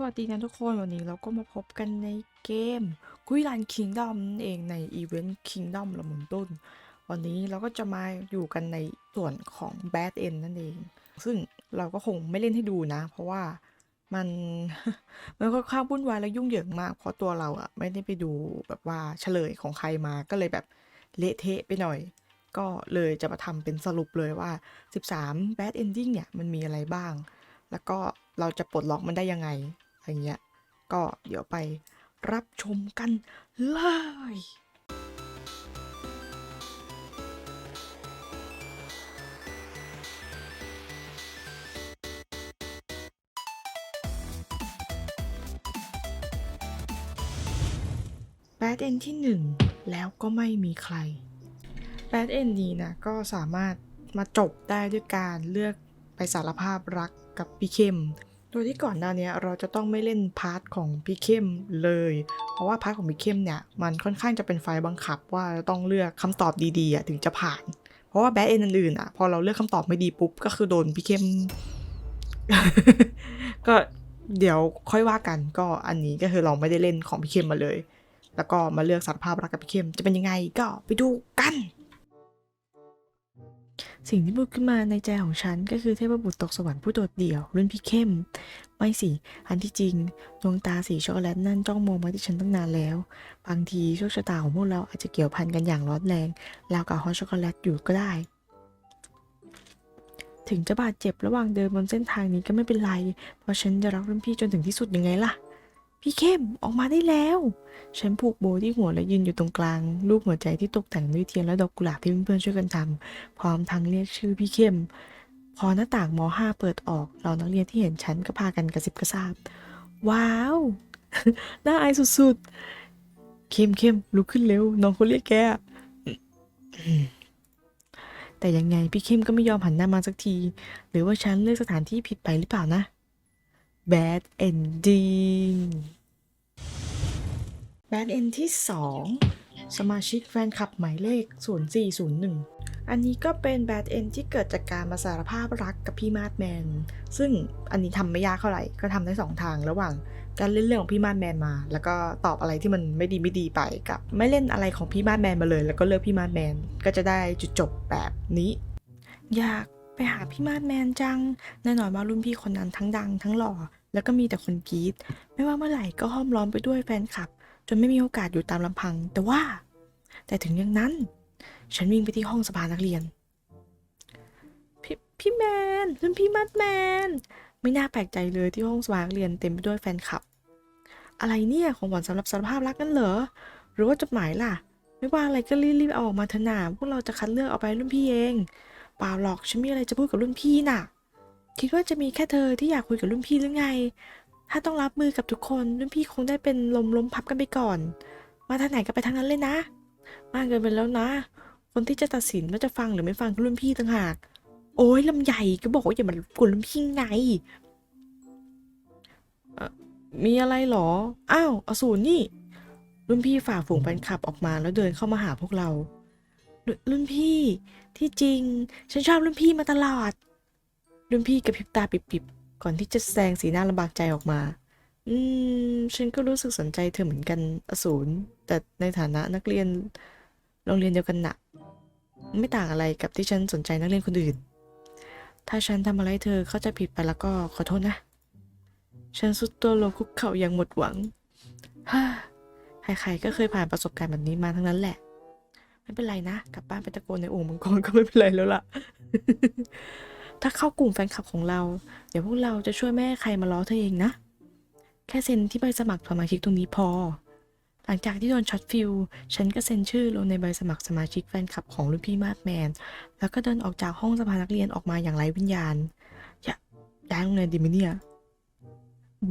สวัสดีนะทุกคนวันนี้เราก็มาพบกันในเกมกุยลันคิงดอมเองในอีเวนต์คิงดอมละมุนต้น วันนี้เราก็จะมาอยู่กันในส่วนของ Bad End นั่นเอง ซึ่งเราก็คงไม่เล่นให้ดูนะ เพราะว่ามันมันค่อนข้างวุ่นวายและยุ่งเหยิงมาก เพราะตัวเราอะไม่ได้ไปดูแบบว่าเฉลยของใครมาก็เลยแบบเละเทะไปหน่อย ก็เลยจะมาทำเป็นสรุปเลยว่า 13 Bad Ending เนี่ยมันมีอะไรบ้าง แล้วก็เราจะปลดล็อกมันได้ยังไง อะไรเงี้ยก็เดี๋ยวไปรับชมกันเลยแบดเอนที่หนึ่งแล้วก็ไม่มีใครแบดเอนนี้นะก็สามารถมาจบได้ด้วยการเลือกไปสารภาพรักกับพี่เข้ม โดยที่ก่อนหน้านี้เราจะต้องไม่เล่นพาร์ทของพี่เข้มเลย เพราะว่าพาร์ทของพี่เข้มเนี่ย มันค่อนข้างจะเป็นไฟล์บังคับว่าต้องเลือกคำตอบดีๆถึงจะผ่าน เพราะว่าแบดเอ็นอื่นๆอะพอเราเลือกคำตอบไม่ดีปุ๊บ ก็คือโดนพี่เข้ม ก็เดี๋ยวค่อยว่ากันก็อันนี้ก็คือเราไม่ได้เล่นของพี่เข้มมาเลย แล้วก็มาเลือกสารภาพรักกับพี่เข้มจะเป็นยังไงก็ไปดูกัน สิ่งที่พูดขึ้นมาในใจของฉันก็คือเทพบุตรตกสวรรค์ผู้โดดเดี่ยวรุ่นพี่เข้ม ไม่สิ อันที่จริง ดวงตาสีช็อกโกแลตนั่นจ้องมองมาที่ฉันตั้งนานแล้ว บางทีโชคชะตาของพวกเราอาจจะเกี่ยวพันกันอย่างร้อนแรงราวกับฮอตช็อกโกแลตอยู่ก็ได้ ถึงจะบาดเจ็บระหว่างเดินบนเส้นทางนี้ก็ไม่เป็นไร เพราะฉันจะรักรุ่นพี่จนถึงที่สุดยังไงล่ะ พี่เข้มออกมาได้แล้ว ฉันผูกโบที่หัวและยืนอยู่ตรงกลางรูปหัวใจที่ตกแต่งด้วยเทียนและดอกกุหลาบที่เพื่อนๆช่วยกันทำพร้อมทั้งเรียกชื่อพี่เข้ม พอหน้าต่างม .5 เปิดออกเรานักเรียนที่เห็นฉันก็พากันกระซิบกระซาบ ว้าว น่าอายสุดๆ เข้มเข้มลุกขึ้นเร็ว น้องเขาเรียกแกแต่ยังไงพี่เข้มก็ไม่ยอมหันหน้ามาสักที หรือว่าฉันเลือกสถานที่ผิดไปหรือเปล่านะ Bad Ending Bad End ที่ 2 สมาชิกแฟนคลับหมายเลข 0401 อันนี้ก็เป็น Bad End ที่เกิดจากการมาสารภาพรักกับพี่มาดแมน ซึ่งอันนี้ทำไม่ยากเท่าไหร่ ก็ทำได้สองทางระหว่างการเล่นเรื่องของพี่มาดแมนมา แล้วก็ตอบอะไรที่มันไม่ดีไม่ดีไปกับ ไม่เล่นอะไรของพี่มาดแมนมาเลย แล้วก็เลือกพี่มาดแมน ก็จะได้จุดจบแบบนี้ อยากไปหาพี่มาดแมนจัง แน่นอนว่ารุ่นพี่คนนั้นทั้งดังทั้งหล่อ แล้วก็มีแต่คนกรี๊ดไม่ว่าเมื่อไหร่ก็ห้อมล้อมไปด้วยแฟนคลับ จนไม่มีโอกาสอยู่ตามลำพัง แต่ว่า แต่ถึงอย่างนั้น ฉันวิ่งไปที่ห้องสภานักเรียน พี่พี่แมนรุ่นพี่มาดแมน ไม่น่าแปลกใจเลยที่ห้องสภานักเรียนเต็มไปด้วยแฟนคลับ อะไรเนี่ยของหวานสำหรับสารภาพรักนั่นเหรอหรือว่าจดหมายล่ะ ไม่ว่าอะไรก็รีบๆเอาออกมาเถอะนาพวกเราจะคัดเลือกเอาไปรุ่นพี่เองเปล่าหรอกฉันมีอะไรจะพูดกับรุ่นพี่น่ะ คิดว่าจะมีแค่เธอที่อยากคุยกับรุ่นพี่หรือไง ถ้าต้องรับมือกับทุกคนรุ่นพี่คงได้เป็นลมล้มพับกันไปก่อน มาทางไหนก็ไปทางนั้นเลยนะ มากเกินไปแล้วนะ คนที่จะตัดสินว่าจะฟังหรือไม่ฟังรุ่นพี่ต่างหาก โอ้ยลำใหญ่ก็บอกว่าอย่ามากวนรุ่นพี่ไงเอ่อมีอะไรหรอ อ้าวอสูรนี่ รุ่นพี่ฝ่าฝูงแฟนคลับออกมาแล้วเดินเข้ามาหาพวกเรา รุ่นพี่ที่จริง ฉันชอบรุ่นพี่มาตลอด รุ่นพี่กระพริบตาปิบๆ ก่อนที่จะแสดงสีหน้าลำบากใจออกมา อืม ฉันก็รู้สึกสนใจเธอเหมือนกันอสูรแต่ในฐานะนักเรียนโรงเรียนเดียวกันน่ะไม่ต่างอะไรกับที่ฉันสนใจนักเรียนคนอื่น ถ้าฉันทำอะไรเธอเข้าใจผิดไปแล้วก็ขอโทษนะ ฉันสุดตัวลงคุกเข่าอย่างหมดหวังฮ่าใครๆก็เคยผ่านประสบการณ์แบบนี้มาทั้งนั้นแหละ ไม่เป็นไรนะ กลับบ้านไปตะโกนในโอ่งมังกรก็ไม่เป็นไรแล้วล่ะ ถ้าเข้ากลุ่มแฟนคลับของเรา เดี๋ยวพวกเราจะช่วยแม่ใครมาล้อเธอเองนะ แค่เซ็นที่ใบสมัครสมาชิกตรงนี้พอ หลังจากที่โดนช็อตฟิลฉันก็เซ็นชื่อลงในใบสมัครสมาชิกแฟนคลับของรุ่นพี่มาดแมน แล้วก็เดินออกจากห้องสภานักเรียนออกมาอย่างไร้วิญญาณ อย่าย้ายโรงเรียนดีไหมเนี่ย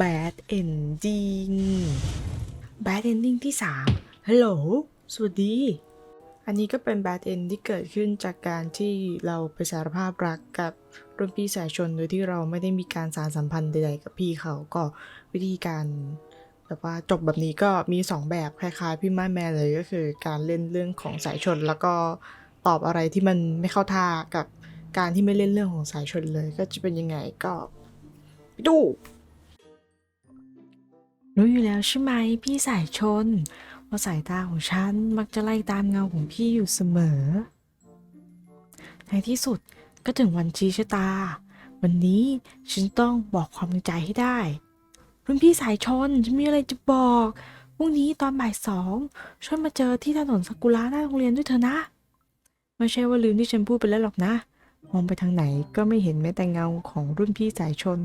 Bad Ending Bad Ending ที่3ฮัลโหลสวัสดี อันนี้ก็เป็น Bad End ที่เกิดขึ้นจากการที่เราไปสารภาพรักกับ รุ่นพี่สายชนโดยที่เราไม่ได้มีการสารสัมพันธ์ใดๆกับพี่เขาก็วิธีการแบบว่าจบแบบนี้ก็มี 2 แบบคล้ายๆพี่ม่แม่เลยก็คือ การเล่นเรื่องของสายชน แล้วก็ตอบอะไรที่มันไม่เข้าท่ากับการที่ไม่เล่นเรื่องของสายชนเลย ก็จะเป็นยังไงก็ไปดูรู้อยู่แล้วใช่ไหมพี่สายชนว่าสายตาของฉันมักจะไล่ตามเงาของพี่อยู่เสมอ ในที่สุด ก็ถึงวันชี้ชะตา วันนี้ฉันต้องบอกความในใจให้ได้ รุ่นพี่สายชนฉันมีอะไรจะบอกพรุ่งนี้ตอนบ่ายสองช่วยมาเจอที่ถนนสกุระหน้าโรงเรียนด้วยเถอะนะ ไม่ใช่ว่าลืมที่ฉันพูดไปแล้วหรอกนะ มองไปทางไหนก็ไม่เห็นแม้แต่เงาของรุ่นพี่สายชน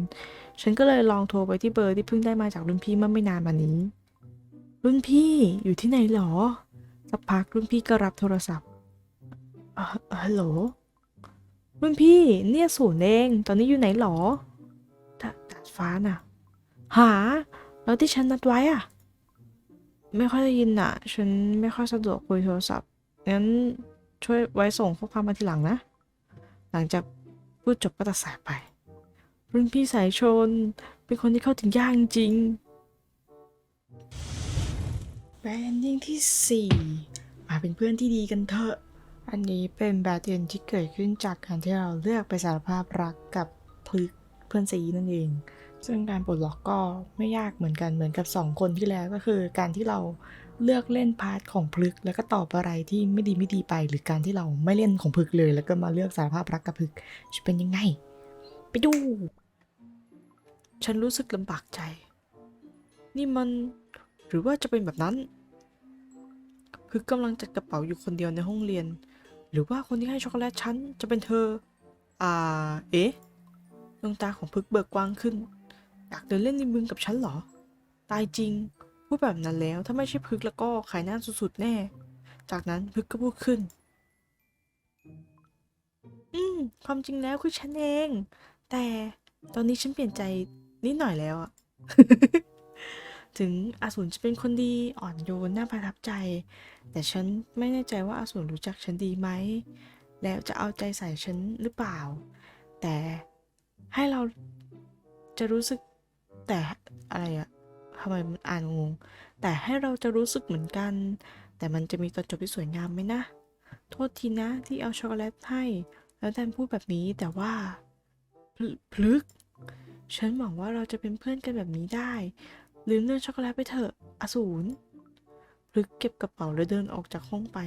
ฉันก็เลยลองโทรไปที่เบอร์ที่เพิ่งได้มาจากรุ่นพี่เมื่อไม่นานมานี้ รุ่นพี่อยู่ที่ไหนหรอสักพักรุ่นพี่ก็รับโทรศัพท์ฮัลโหล รุ่นพี่เนี่ยศูนย์เองตอนนี้อยู่ไหนหรอดาดาดฟ้าน่ะ หา แล้วที่ฉันนัดไว้อะ ไม่ค่อยได้ยินอะ ฉันไม่ค่อยสะดวกคุยโทรศัพท์งั้นช่วยไว้ส่งข้อความมาทีหลังนะ หลังจากพูดจบก็ตัดสายไป รุ่นพี่สายชน เป็นคนที่เข้าถึงยากจริงแบรนดิ้งที่ 4 มาเป็นเพื่อนที่ดีกันเถอะ อันนี้เป็นแบรนด์ที่เกิดขึ้นจากการที่เราเลือกไปสารภาพรักกับพลึกเพื่อนซีนั่นเอง ซึ่งการปลดล็อกก็ไม่ยากเหมือนกันเหมือนกับ 2 คนที่แล้วก็คือ การที่เราเลือกเล่นพาร์ทของพลึก แล้วก็ตอบอะไรที่ไม่ดีไม่ดีไป หรือการที่เราไม่เล่นของพลึกเลย แล้วก็มาเลือกสารภาพรักกับพลึกจะเป็นยังไง ไปดู ฉันรู้สึกลำบากใจ นี่มันหรือว่าจะเป็นแบบนั้นพึกกำลังจัดกระเป๋าอยู่คนเดียวในห้องเรียน หรือว่าคนที่ให้ช็อกโกแลตฉันจะเป็นเธอ อ่า เอ๊ะ ดวงตาของพึกเบิกกว้างขึ้น อยากเดินเล่นในบึงกับฉันเหรอ ตายจริง พูดแบบนั้นแล้วถ้าไม่ใช่พึกแล้วก็ขายหน้าสุดๆแน่ จากนั้นพึกก็พูดขึ้น อืม ความจริงแล้วคือฉันเอง แต่ตอนนี้ฉันเปลี่ยนใจนิดหน่อยแล้วอะ ถึงอาสูรจะเป็นคนดีอ่อนโยนน่าประทับใจ แต่ฉันไม่แน่ใจว่าอาสูรรู้จักฉันดีไหม แล้วจะเอาใจใส่ฉันหรือเปล่า แต่ให้เราจะรู้สึกแต่อะไรอะทำไมมันอ่านงง แต่ให้เราจะรู้สึกเหมือนกัน แต่มันจะมีตอนจบที่สวยงามไหมนะ โทษทีนะที่เอาช็อกโกแลตให้ แล้วแทนพูดแบบนี้แต่ว่าพลพลึก ฉันหวังว่าเราจะเป็นเพื่อนกันแบบนี้ได้ ลืมเรื่องช็อกโกแลตไปเถอะ อสูรพลึกเก็บกระเป๋าแล้วเดินออกจากห้องไป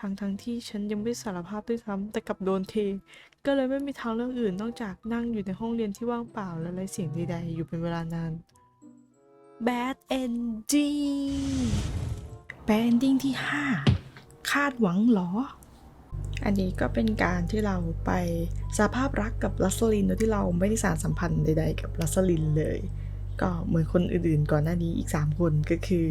ทั้งทั้งที่ฉันยังไม่สารภาพด้วยซ้ำแต่กลับโดนเท ก็เลยไม่มีทางเลือกอื่นนอกจากนั่งอยู่ในห้องเรียนที่ว่างเปล่าและไร้เสียงใดๆอยู่เป็นเวลานาน Bad Ending Bad Ending ที่ 5 คาดหวังเหรอ อันนี้ก็เป็นการที่เราไปสารภาพรักกับลัสลินโดยที่เราไม่ได้สารสัมพันธ์ใดๆ กับลัสลินเลย ก็เหมือนคนอื่นๆก่อนหน้านี้อีก 3 คนก็คือ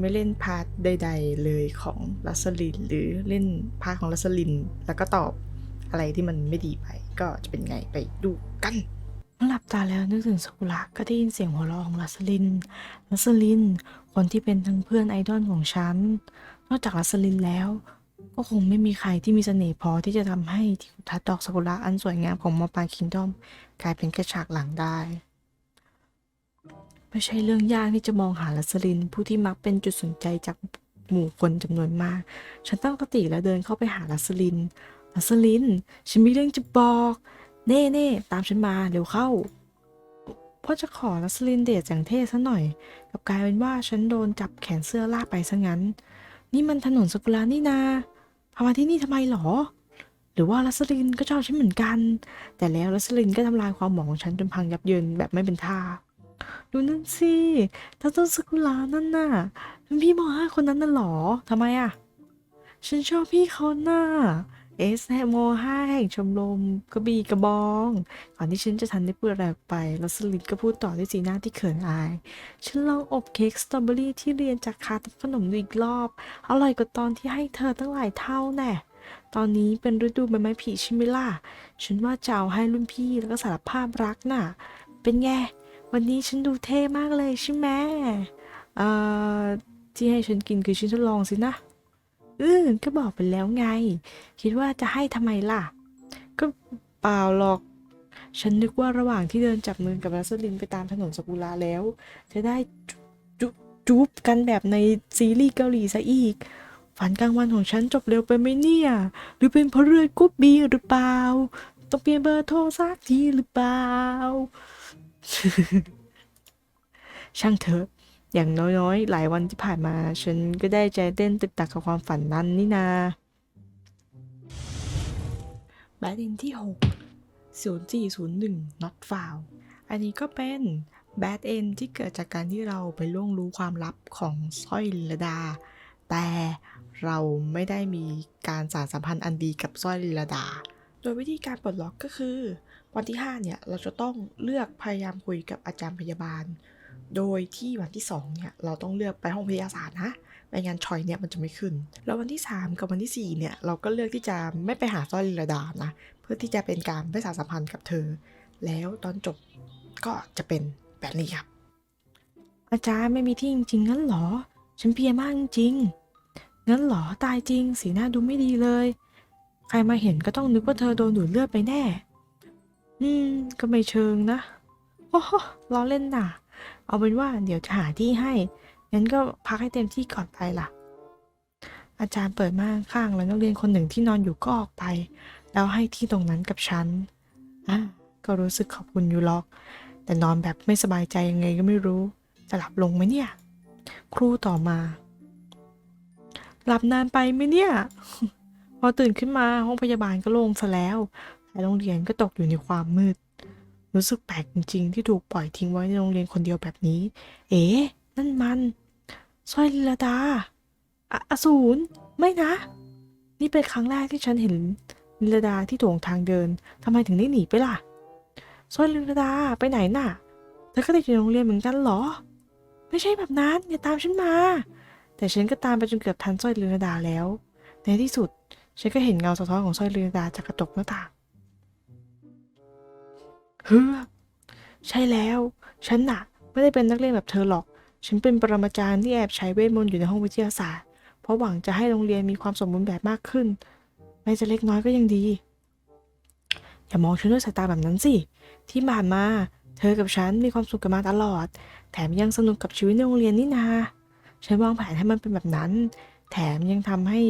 ไม่เล่นพาร์ทใด ๆ เลยของลัสลิน หรือเล่นพาร์ทของลัสลิน แล้วก็ตอบอะไรที่มันไม่ดีไป ก็จะเป็นไงไปดูกันหลับตาแล้วนึกถึงสกุระก็ได้ยินเสียงหัวเราะของลัสลิน ลัสลิน คนที่เป็นทั้งเพื่อนไอดอลของฉัน นอกจากลัสลินแล้ว ก็คงไม่มีใครที่มีเสน่ห์พอที่จะทำให้ทิวทัศน์ดอกซากุระอันสวยงามของมอปาคิงดอมกลายเป็นแค่ฉากหลังได้ ไม่ใช่เรื่องยากที่จะมองหาลัสลิน ผู้ที่มักเป็นจุดสนใจจากหมู่คนจำนวนมาก ฉันตั้งสติแล้วเดินเข้าไปหาลัสลิน ลัสลิน ฉันมีเรื่องจะบอก เน่เน่ตามฉันมาเร็วเข้าพ่อจะขอลัสลินเดทอย่างเท่ซะหน่อยกลับกลายเป็นว่าฉันโดนจับแขนเสื้อลากไปซะงั้น นี่มันถนนสกุลานี่นาพามาที่นี่ทำไมหรอ หรือว่าลัสลินก็ชอบฉันเหมือนกัน แต่แล้วลัสลินก็ทำลายความหวังของฉันจนพังยับเยินแบบไม่เป็นท่า ดูนั่นสิถ้าต้นสกุลานั่นน่ะเป็นพี่มห้าคนนั้นน่ะหรอทำไมอะ ฉันชอบพี่เขาน่ะเอสแฮมห้าแห่งชมรมกระบี่กระบอง ก่อนที่ฉันจะทันได้พูดอะไรออกไปลัสลินก็พูดต่อด้วยสีหน้าที่เขินอาย ฉันลองอบเค้กสตรอเบอรี่ที่เรียนจากคาทำขนมดูอีกรอบ อร่อยกว่าตอนที่ให้เธอตั้งหลายเท่าแน่ตอนนี้เป็นฤดูใบไม้ผลิใช่ไหมล่ะ ฉันว่าจะเอาให้รุ่นพี่แล้วก็สารภาพรักน่ะ เป็นไง วันนี้ฉันดูเท่มากเลยใช่ไหมเอ่อที่ให้ฉันกินคือฉันทดลองสินะอือก็บอกไปแล้วไง คิดว่าจะให้ทำไมล่ะ ก็เปล่าหรอก ฉันนึกว่าระหว่างที่เดินจับมือกับรัสลินไปตามถนนสกุลาแล้ว จะได้จุจจูบกันแบบในซีรีส์เกาหลีซะอีก ฝันกลางวันของฉันจบเร็วไปไหมเนี่ย หรือเป็นเพราะเรือกุ๊บบีหรือเปล่า ต้องเปลี่ยนเบอร์โทรสักทีหรือเปล่า ช่างเถอะ อย่างน้อยๆ หลายวันที่ผ่านมา ฉันก็ได้ใจเต้นตึกตักกับความฝันนั้นนี่นาแบทอินที่ 6 0401 not found อันนี้ก็เป็นแบทเอนที่เกิดจากการที่เราไปล่วงรู้ความลับของสร้อยลิลดา แต่เราไม่ได้มีการสารสัมพันธ์อันดีกับสร้อยลิลดา โดยวิธีการปลดล็อกก็คือ วันที่ 5 เนี่ย เราจะต้องเลือกพยายามคุยกับอาจารย์พยาบาล โดยที่วันที่ 2 เนี่ย เราต้องเลือกไปห้องพยาศาสตร์นะไม่งั้นชอยเนี่ยมันจะไม่ขึ้น แล้ววันที่ 3 กับวันที่ 4 เนี่ย เราก็เลือกที่จะไม่ไปหาสร้อยลิลาดานะ เพื่อที่จะเป็นการไม่สารสัมพันธ์กับเธอ แล้วตอนจบก็จะเป็นแบบนี้ครับ อาจารย์ไม่มีที่จริงๆงั้นหรอ ฉันเพียมากจริง งั้นหรอตายจริง สีหน้าดูไม่ดีเลย ใครมาเห็นก็ต้องนึกว่าเธอโดนดูดเลือดไปแน่ อืม ก็ไม่เชิงนะ โอ้โหล้อเล่นน่ะ เอาเป็นว่าเดี๋ยวจะหาที่ให้ งั้นก็พักให้เต็มที่ก่อนไปล่ะ อาจารย์เปิดม่านข้างแล้วนักเรียนคนหนึ่งที่นอนอยู่ก็ออกไป แล้วให้ที่ตรงนั้นกับฉันอะก็รู้สึกขอบคุณยู่หรอก แต่นอนแบบไม่สบายใจยังไงก็ไม่รู้ จะหลับลงไหมเนี่ย ครูต่อมา หลับนานไปไหมเนี่ย พอตื่นขึ้นมาห้องพยาบาลก็โล่งซะแล้ว และโรงเรียนก็ตกอยู่ในความมืด รู้สึกแปลกจริงๆ ที่ถูกปล่อยทิ้งไว้ในโรงเรียนคนเดียวแบบนี้ เอ๊ะนั่นมันสร้อยลิลดาอะอสูรไม่นะ นี่เป็นครั้งแรกที่ฉันเห็นลิลดาที่โถงทางเดินทำไมถึงได้หนีไปล่ะสร้อยลิลดาไปไหนน่ะเธอก็ติดอยู่ในโรงเรียนเหมือนกันเหรอ ไม่ใช่แบบนั้นอย่าตามฉันมา แต่ฉันก็ตามไปจนเกือบทันสร้อยลิลดาแล้ว ในที่สุดฉันก็เห็นเงาสะท้อนของสร้อยลิลดาจากกระจกหน้าต่าง ฮ้อใช่แล้ว ฉันน่ะ ไม่ได้เป็นนักเรียนแบบเธอหรอก ฉันเป็นปรมาจารย์ที่แอบใช้เวทมนต์อยู่ในห้องวิทยาศาสตร์ เพราะหวังจะให้โรงเรียนมีความสมบูรณ์แบบมากขึ้น แม้จะเล็กน้อยก็ยังดี อย่ามองฉันด้วยสายตาแบบนั้นสิ ที่ผ่านมา เธอกับฉันมีความสุขกันมาตลอด แถมยังสนุกกับชีวิตในโรงเรียนนี่นา ฉันวางแผนให้มันเป็นแบบนั้น แถมยังทำให้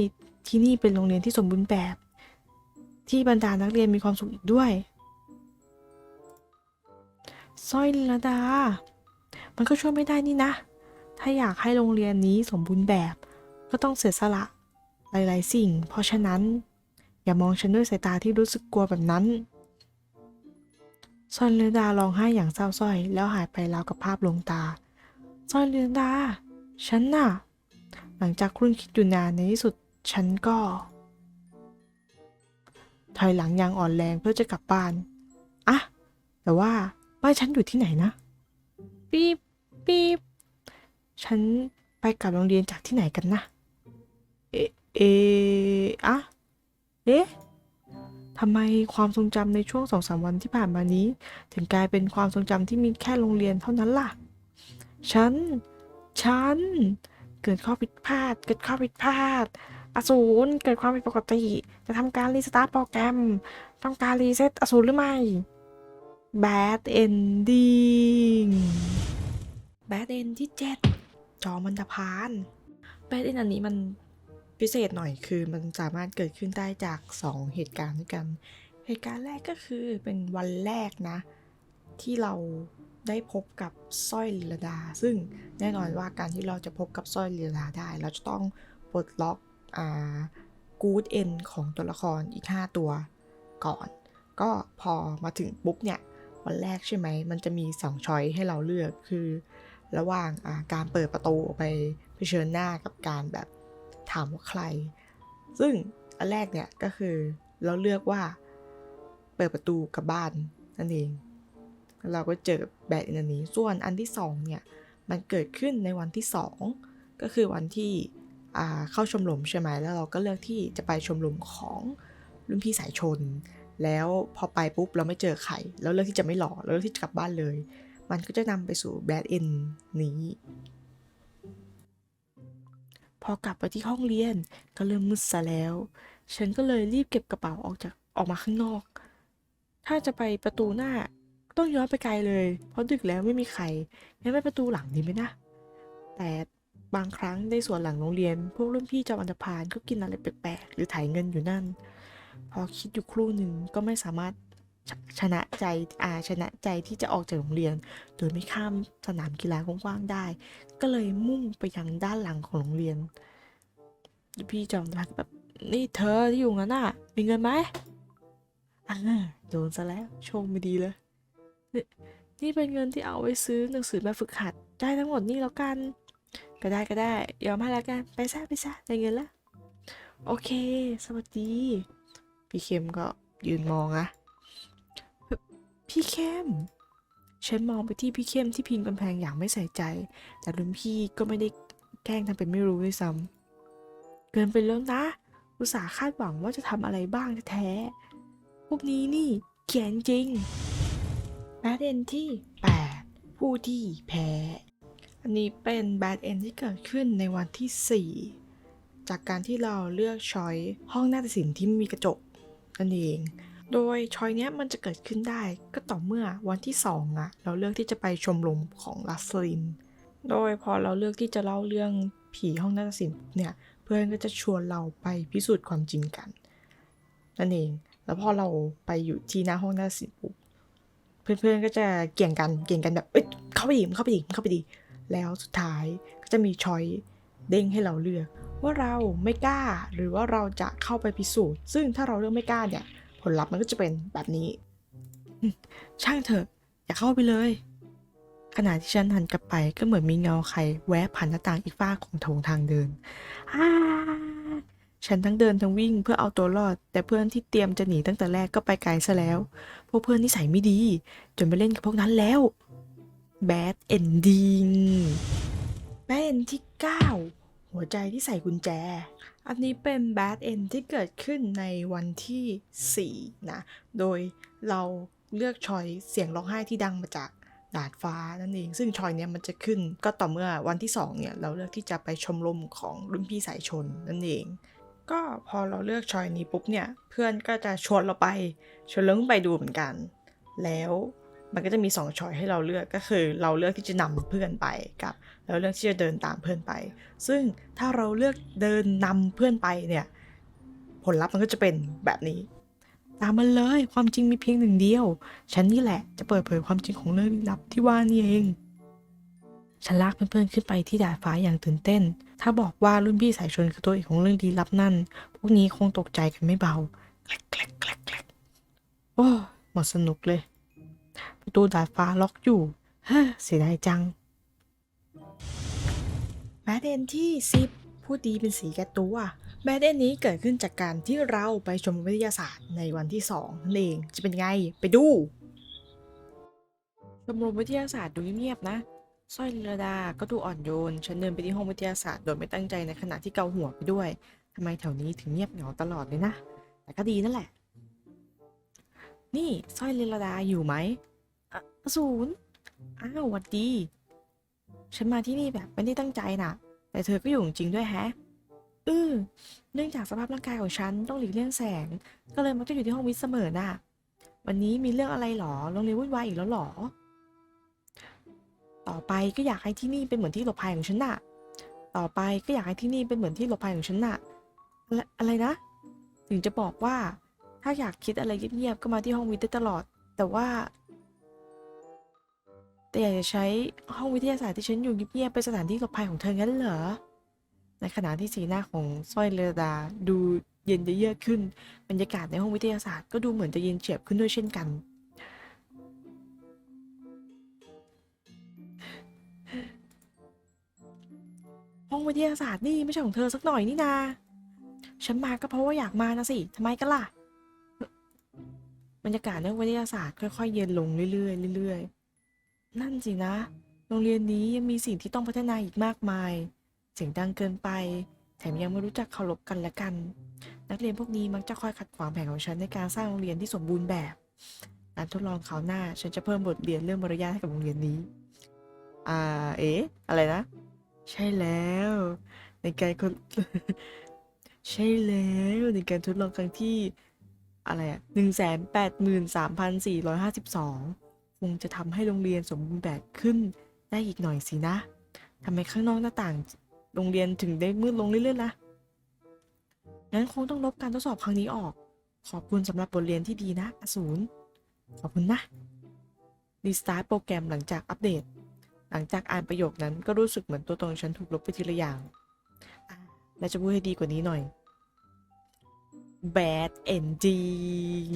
ที่นี่เป็นโรงเรียนที่สมบูรณ์แบบ ที่บรรดานักเรียนมีความสุขอีกด้วย สร้อยลิลดา มันก็ช่วยไม่ได้นี่นะ ถ้าอยากให้โรงเรียนนี้สมบูรณ์แบบ ก็ต้องเสียสละหลาย ๆ สิ่ง เพราะฉะนั้น อย่ามองฉันด้วยสายตาที่รู้สึกกลัวแบบนั้นซอนเรดาร้องไห้อย่างเศร้าส้อย แล้วหายไปราวกับภาพลวงตาซอนเรดา ฉันน่ะ หลังจากครุ่นคิดอยู่นานในที่สุดฉันก็ ถอยหลังอย่างอ่อนแรงเพื่อจะกลับบ้านอะแต่ว่า บ้านฉันอยู่ที่ไหนนะปี๊บปี๊บฉันไปกลับโรงเรียนจากที่ไหนกันนะ เอะเอะอะเอ๊ะทำไมความทรงจำในช่วงสองสามวันที่ผ่านมานี้ ถึงกลายเป็นความทรงจำที่มีแค่โรงเรียนเท่านั้นล่ะ ฉัน ฉัน เกิดข้อผิดพลาด เกิดข้อผิดพลาด อสูรเกิดความผิดปกติ จะทำการรีสตาร์ทโปรแกรมทำการรีเซ็ตอสูรหรือไม่ Bad Ending Bad End ที่ 7 จอมันตะพาน Bad End อันนี้มันพิเศษหน่อยคือมันสามารถเกิดขึ้นได้จาก 2 เหตุการณ์ด้วยกัน เหตุการณ์แรกก็คือเป็นวันแรกนะ ที่เราได้พบกับสร้อยลีลาดา ซึ่งแน่นอนว่าการที่เราจะพบกับสร้อยลีลาดาได้ เราจะต้องปลดล็อกอ่ากูดเอนของตัวละครอีก 5 ตัวก่อน ก็พอมาถึงปุ๊บเนี่ย วันแรกใช่ไหม มันจะมีสองช้อยให้เราเลือกคือ ระหว่างาการเปิดประตูไปเผชิญหน้ากับการแบบถามว่าใคร ซึ่งอันแรกเนี่ยก็คือเราเลือกว่าเปิดประตูกับบ้านนั่นเอง เราก็เจอกับแบดอันนี้ ส่วนอันที่สองเนี่ยมันเกิดขึ้นในวันที่สองก็คือวันที่เข้าชมรมใช่ไหมแล้วเราก็เลือกที่จะไปชมรมของรุ่นพี่สายชน แล้วพอไปปุ๊บเราไม่เจอใครแล้วเลือกที่จะไม่หล่อแล้วเลือกที่จะกลับบ้านเลย มันก็จะนำไปสู่แบดเอนนี้ พอกลับไปที่ห้องเรียนก็เริ่มมืดซะแล้ว ฉันก็เลยรีบเก็บกระเป๋าออกจากออกมาข้างนอก ถ้าจะไปประตูหน้าต้องย้อนไปไกลเลย เพราะดึกแล้วไม่มีใครงั้นไปประตูหลังดีไหมนะ แต่บางครั้งในส่วนหลังโรงเรียน พวกรุ่นพี่จอมอันธพาลก็กินอะไรแปลกๆ หรือถ่ายเงินอยู่นั่น พอคิดอยู่ครู่หนึ่งก็ไม่สามารถชชนะใจอาชนะใจที่จะออกจากโรงเรียน โดยไม่ข้ามสนามกีฬากว้างๆได้ ก็เลยมุ่งไปยังด้านหลังของโรงเรียน พี่จอมทักแบบนี่เธอที่อยู่งั้นน่ะ มีเงินไหมอ่าโดนซะแล้วโชคไม่ดีเลยนี่นี่เป็นเงินที่เอาไว้ซื้อหนังสือแบบฝึกหัด ได้ทั้งหมดนี่แล้วกัน ก็ได้ก็ได้ ยอมให้แล้วกัน ไปซะไปซะได้เงินแล้ว โอเค สวัสดี พี่เข้มก็ยืนมองอะพี่เข้ม ฉันมองไปที่พี่เข้มที่พิงกำแพงอย่างไม่ใส่ใจ แต่รุ่นพี่ก็ไม่ได้แกล้งทำเป็นไม่รู้ด้วยซ้ำเกินไปแล้วนะ อุตส่าห์คาดหวังว่าจะทำอะไรบ้างแท้ๆพวกนี้นี่เขียนจริงแบดเอนที่ 8 ผู้ที่แพ้อันนี้เป็นแบดเอนที่เกิดขึ้นในวันที่ 4 จากการที่เราเลือกช้อยห้องนาฏศิลป์ที่ไม่มีกระจก นั่นเอง โดยชอยเนี้ยมันจะเกิดขึ้นได้ก็ต่อเมื่อวันที่สองอะเราเลือกที่จะไปชมรมของลัสลิน โดยพอเราเลือกที่จะเล่าเรื่องผีห้องนาฏศิลป์เนี่ยเพื่อนก็จะชวนเราไปพิสูจน์ความจริงกัน นั่นเอง แล้วพอเราไปอยู่ที่หน้าห้องนาฏศิลป์ปุ๊บเพื่อนๆก็จะเกี่ยงกันเกี่ยงกันแบบเอ้ยเข้าไปดิเข้าไปดิเข้าไปดิแล้วสุดท้ายก็จะมีชอยเด้งให้เราเลือก ว่าเราไม่กล้า หรือว่าเราจะเข้าไปพิสูจน์ ซึ่งถ้าเราเลือกไม่กล้าเนี่ย ผลลัพธ์มันก็จะเป็นแบบนี้ ช่างเถอะ อย่าเข้าไปเลย ขณะที่ฉันหันกลับไปก็เหมือนมีเงาใครแวะผ่านหน้าต่างอีกฝ้าของโถงทางเดินอาฉันทั้งเดินทั้งวิ่งเพื่อเอาตัวรอด แต่เพื่อนที่เตรียมจะหนีตั้งแต่แรกก็ไปไกลซะแล้ว พวกเพื่อนนิสัยไม่ดี จนไปเล่นกับพวกนั้นแล้ว Bad Ending Bad End ที่9 หัวใจที่ใส่กุญแจ อันนี้เป็น Bad End ที่เกิดขึ้นในวันที่ 4 นะ โดยเราเลือกชอยเสียงร้องไห้ที่ดังมาจากดาดฟ้านั่นเอง ซึ่งชอยเนี้ยมันจะขึ้นก็ต่อเมื่อวันที่ 2 เนี่ย เราเลือกที่จะไปชมรมของรุ่นพี่สายชนนั่นเอง ก็พอเราเลือกชอยนี้ปุ๊บเนี่ย เพื่อนก็จะชวนเราไปชวนเราไปดูเหมือนกัน แล้วมันก็จะมีสองชอยให้เราเลือกก็คือ เราเลือกที่จะนำเพื่อนไปกับ เราเลือกที่จะเดินตามเพื่อนไป ซึ่งถ้าเราเลือกเดินนำเพื่อนไปเนี่ยผลลัพธ์มันก็จะเป็นแบบนี้ ตามมันเลยความจริงมีเพียงหนึ่งเดียว ฉันนี่แหละจะเปิดเผยความจริงของเรื่องลับที่ว่านี่เองฉันลากเพื่อนๆขึ้นไปที่ดาดฟ้าอย่างตื่นเต้น ถ้าบอกว่ารุ่นพี่สายชนคือตัวเอกของเรื่องลี้ลับนั่น พวกนี้คงตกใจกันไม่เบาแกลกแกลกแกลกโอ้หมดสนุกเลย ประตูดาดฟ้าล็อกอยู่ เฮ้เสียดายจัง แบดเอนที่ 10พูดดีเป็นสีแก่ตัวแบดเอนนี้เกิดขึ้นจากการที่เราไปชมวิทยาศาสตร์ในวันที่2นั่นเองจะเป็นไง ไปดู ชมรมวิทยาศาสตร์ดูเงียบนะสร้อยลีลาดาก็ดูอ่อนโยน ฉันเดินไปที่ห้องวิทยาศาสตร์โดยไม่ตั้งใจในขณะที่เกาหัวไปด้วย ทำไมแถวนี้ถึงเงียบเหงาตลอดเลยนะ แต่ก็ดีนั่นแหละ นี่สร้อยลีลาดาอยู่ไหมอะอสูรอ้าววัดดี ฉันมาที่นี่แบบไม่ได้ตั้งใจน่ะ แต่เธอก็อยู่จริงด้วยแฮะเออเนื่องจากสภาพร่างกายของฉันต้องหลีกเลี่ยงแสง ก็เลยมักจะอยู่ที่ห้องวิทย์เสมอน่ะ วันนี้มีเรื่องอะไรหรอโรงเรียนวุ่นวายอีกแล้วหรอ ต่อไปก็อยากให้ที่นี่เป็นเหมือนที่หลบภัยของฉันน่ะ ต่อไปก็อยากให้ที่นี่เป็นเหมือนที่หลบภัยของฉันน่ะ อะไรอะไรนะ ถึงจะบอกว่า ถ้าอยากคิดอะไรเงียบๆก็มาที่ห้องวิทย์ได้ตลอด แต่ว่า แต่อยากจะใช้ห้องวิทยาศาสตร์ที่ฉันอยู่เงียบๆเป็นสถานที่หลบภัยของเธองั้นเหรอ ในขณะที่สีหน้าของสร้อยเรดาดูเย็นเยือกขึ้น บรรยากาศในห้องวิทยาศาสตร์ก็ดูเหมือนจะเย็นเฉียบขึ้นด้วยเช่นกัน ห้องวิทยาศาสตร์นี่ไม่ใช่ของเธอสักหน่อยนี่นา ฉันมาก็เพราะว่าอยากมานะสิทำไมกันล่ะ บรรยากาศในห้องวิทยาศาสตร์ค่อยๆ เย็นลงเรื่อยๆเรื่อยๆ นั่นสินะ โรงเรียนนี้ยังมีสิ่งที่ต้องพัฒนาอีกมากมาย เสียงดังเกินไป แถมยังไม่รู้จักเคารพกันและกัน นักเรียนพวกนี้มักจะคอยขัดขวางแผนของฉันในการสร้างโรงเรียนที่สมบูรณ์แบบ การทดลองคราวหน้า ฉันจะเพิ่มบทเรียนเรื่องมารยาทให้กับโรงเรียนนี้ อ่า เอ๊ะ อะไรนะ ใช่แล้ว ในการคนใช่แล้วในการทดลองครั้งที่อะไรอะหนึ่งแสนแปดหมื่นสามพันสี่ร้อยห้าสิบสอง งจะทำให้โรงเรียนสมบูรณ์แบบขึ้นได้อีกหน่อยสินะทำไมข้างนอกหน้าต่าง โรงเรียนถึงได้มืดลงเรื่อยๆล่ะงั้นคงต้องลบการทดสอบครั้งนี้ออก ขอบคุณสำหรับบทเรียนที่ดีนะอสูรขอบคุณนะรีสตาร์ทโปรแกรมหลังจากอัปเดต หลังจากอ่านประโยคนั้นก็รู้สึกเหมือนตัวตนฉันถูกลบไปทีละอย่าง และจะพูดให้ดีกว่านี้หน่อย Bad Ending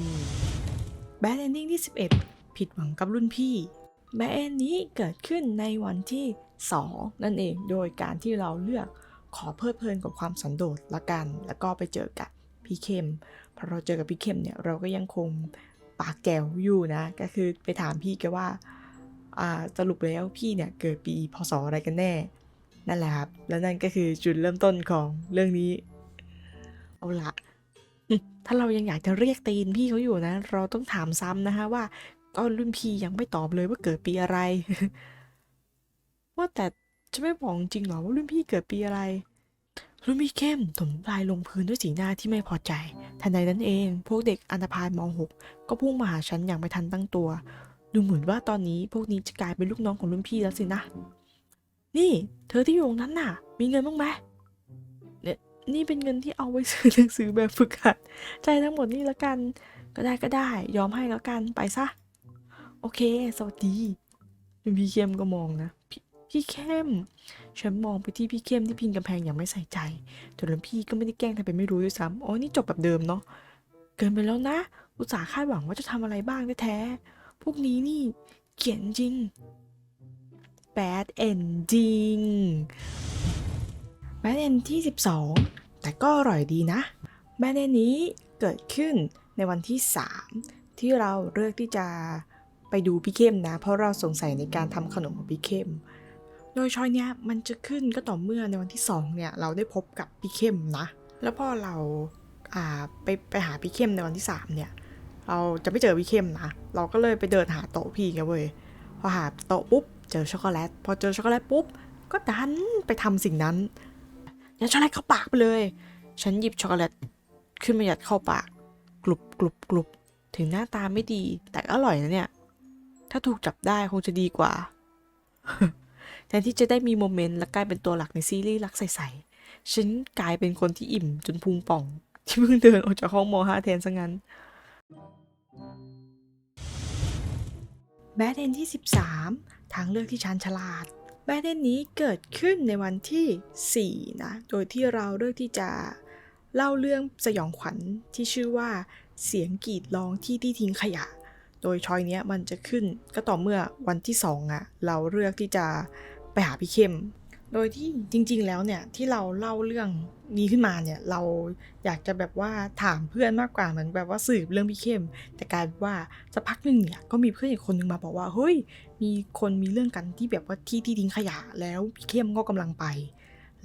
Bad Ending ที่11 ผิดหวังกับรุ่นพี่ Bad End นี้เกิดขึ้นในวันที่ 2 นั่นเอง โดยการที่เราเลือกขอเพลิดเพลินกับความสันโดษละกัน แล้วก็ไปเจอกับพี่เข้ม พอเราเจอกับพี่เข้มเนี่ยเราก็ยังคงปากแก้วอยู่นะ ก็คือไปถามพี่แกว่าอ่าสรุปแล้วพี่เนี่ยเกิดปีพศอะไรกันแน่ นั่นแหละครับ แล้วนั่นก็คือจุดเริ่มต้นของเรื่องนี้ เอาละถ้าเรายังอยากจะเรียกตีนพี่เขาอยู่นะ เราต้องถามซ้ำนะคะว่า ก็รุ่นพี่ยังไม่ตอบเลยว่าเกิดปีอะไร ว่าแต่จะไม่บอกจริงหรอว่ารุ่นพี่เกิดปีอะไร รุ่นพี่เข้มถมลายลงพื้นด้วยสีหน้าที่ไม่พอใจ ทันใดนั้นเอง พวกเด็กอันธพาลม .6 ก็พุ่งมาหาฉันอย่างไม่ทันตั้งตัว ดูเหมือนว่าตอนนี้พวกนี้จะกลายเป็นลูกน้องของรุ่นพี่แล้วสินะ นี่ เธอที่อยู่ตรงนั้นน่ะ มีเงินบ้างไหมเนี่ยนี่เป็นเงินที่เอาไว้ซื้อหนังสือแบบฝึกหัดใจทั้งหมดนี่ละกัน ก็ได้ก็ได้ ยอมให้แล้วกันไปซะ โอเค สวัสดี พี่เข้มก็มองนะพพี่เข้ม ฉันมองไปที่พี่เข้มที่พิงกำแพงอย่างไม่ใส่ใจแต่รุ่นพี่ก็ไม่ได้แกล้งทำเป็นไม่รู้ด้วยซ้ำอ๋อนี่จบแบบเดิมเนาะ เกินไปแล้วนะ อุตส่าห์คาดหวังว่าจะทำอะไรบ้างแท้ๆพวกนี้นี่ เขียนจริง bad ending bad end ที่ 12 แต่ก็อร่อยดีนะ bad end นี้เกิดขึ้นในวันที่ 3 ที่เราเลือกที่จะ ไปดูพี่เข้มนะ เพราะเราสงสัยในการทำขนมของพี่เข้ม โดยช้อยเนี้ยมันจะขึ้นก็ต่อเมื่อในวันที่2เนี่ยเราได้พบกับพี่เข้มนะ แล้วพอเราอ่าไปไปหาพี่เข้มในวันที่3เนี่ยเราจะไม่เจอพี่เข้มนะ เราก็เลยไปเดินหาโต๊ะพี่กันเว้ย พอหาโต๊ะปุ๊บเจอช็อกโกแลต พอเจอช็อกโกแลตปุ๊บก็ดันไปทำสิ่งนั้นยัดช็อกโกแลตเข้าปากไปเลย ฉันหยิบช็อกโกแลตขึ้นมายัดเข้าปาก กรุบกรุบกรุบถึงหน้าตาไม่ดี แต่ก็อร่อยนะเนี่ย ถ้าถูกจับได้คงจะดีกว่า แทนที่จะได้มีโมเมนต์และกลายเป็นตัวหลักในซีรีส์รักใสๆฉันกลายเป็นคนที่อิ่มจนพุงป่อง ที่เพิ่งเดินออกจากห้องมห้าแทนซะงั้นแบดเดนที่ 13 ทางเลือกที่ชันฉลาด แบดเดนนี้เกิดขึ้นในวันที่ 4 นะ โดยที่เราเลือกที่จะเล่าเรื่องสยองขวัญที่ชื่อว่าเสียงกรีดร้องที่ที่ทิ้งขยะ โดยชอยเนี้ยมันจะขึ้นก็ต่อเมื่อวันที่2อะเราเลือกที่จะไปหาพี่เข้ม โดยที่จริง ๆ แล้วเนี่ยที่เราเล่าเรื่องนี้ขึ้นมาเนี่ยเราอยากจะแบบว่าถามเพื่อนมากกว่าเหมือนแบบว่าสืบเรื่องพี่เข้ม แต่กลายเป็นว่าสักพักหนึ่งเนี่ยก็มีเพื่อนอีกคนนึงมาบอกว่าเฮ้ยมีคนมีเรื่องกันที่แบบว่าที่ที่ทิ้งขยะแล้วพี่เข้มก็กำลังไป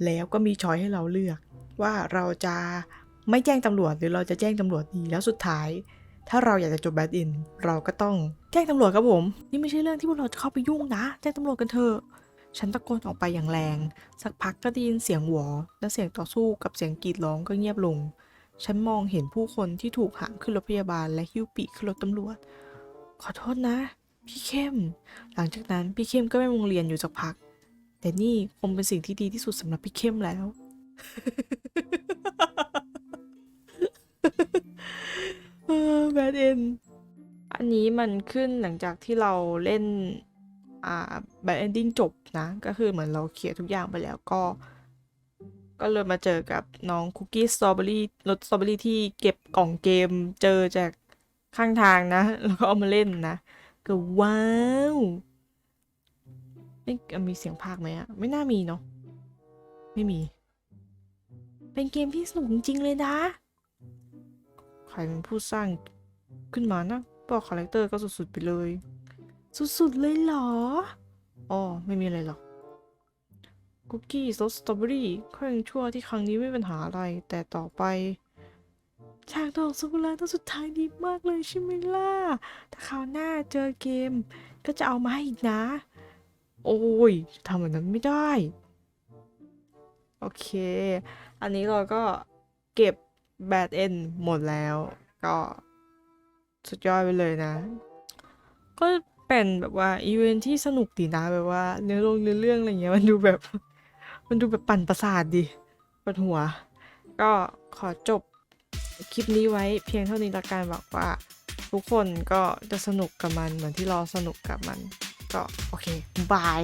แล้วก็มีช้อยให้เราเลือก ว่าเราจะไม่แจ้งตำรวจหรือเราจะแจ้งตำรวจดีแล้วสุดท้าย ถ้าเราอยากจะจบแบดอิน เราก็ต้องแจ้งตำรวจครับผม นี่ไม่ใช่เรื่องที่พวกเราจะเข้าไปยุ่งนะ แจ้งตำรวจกันเถอะ ฉันตะโกนออกไปอย่างแรง สักพักก็ได้ยินเสียงหวอ และเสียงต่อสู้กับเสียงกรีดร้องก็เงียบลง ฉันมองเห็นผู้คนที่ถูกหามขึ้นรถพยาบาลและหิ้วปีกขึ้นรถตำรวจ ขอโทษนะ พี่เข้ม หลังจากนั้นพี่เข้มก็ไม่โรงเรียนอยู่สักพัก แต่นี่คงเป็นสิ่งที่ดีที่สุดสำหรับพี่เข้มแล้ว แบดเอ็นอันนี้มันขึ้นหลังจากที่เราเล่น อ่าแบดเอนดิ้งจบนะ ก็คือเหมือนเราเคลียร์ทุกอย่างไปแล้วก็ ก็เลยมาเจอกับน้องคุกกี้สตรอเบอรี่รสสตรอเบอรี่ที่เก็บกล่องเกมเจอจากข้างทางนะ แล้วก็เอามาเล่นนะ ก็ว้าวไม่มีเสียงภาคไหมอะไม่น่ามีเนาะไม่มี เป็นเกมที่สนุกจริงเลยนะ ใครเป็นผู้สร้างขึ้นมานะบอกคาแรคเตอร์ก็สุดๆไปเลย สุดๆเลยเหรอ อ๋อ ไม่มีอะไรหรอก คุกกี้ซอสสตรอเบอรี่ค่อยยังชั่วที่ครั้งนี้ไม่มีปัญหาอะไร แต่ต่อไปฉากดอกซากุระตอนสุดท้ายดีมากเลยใช่ไหมล่ะ ถ้าคราวหน้าเจอเกม ก็จะเอามาให้อีกนะ โอ้ยจะทำแบบนั้นไม่ได้ โอเค อันนี้เราก็เก็บ แบ d เ n นหมดแล้ว ก็สุดยอดไปเลยนะ ก็เป็นแบบว่าอีเวนท์ที่สนุกดีนะแบบว่าเนื้อลงเนื้อเรื่องอะไรเงี้ยมันดูแบบ มันดูแบบปั่นประสาทดิปวดหัว ก็ขอจบคลิปนี้ไว้เพียงเท่านี้ละกันบอกว่า ทุกคนก็จะสนุกกับมันเหมือนที่เราสนุกกับมัน ก็โอเคบาย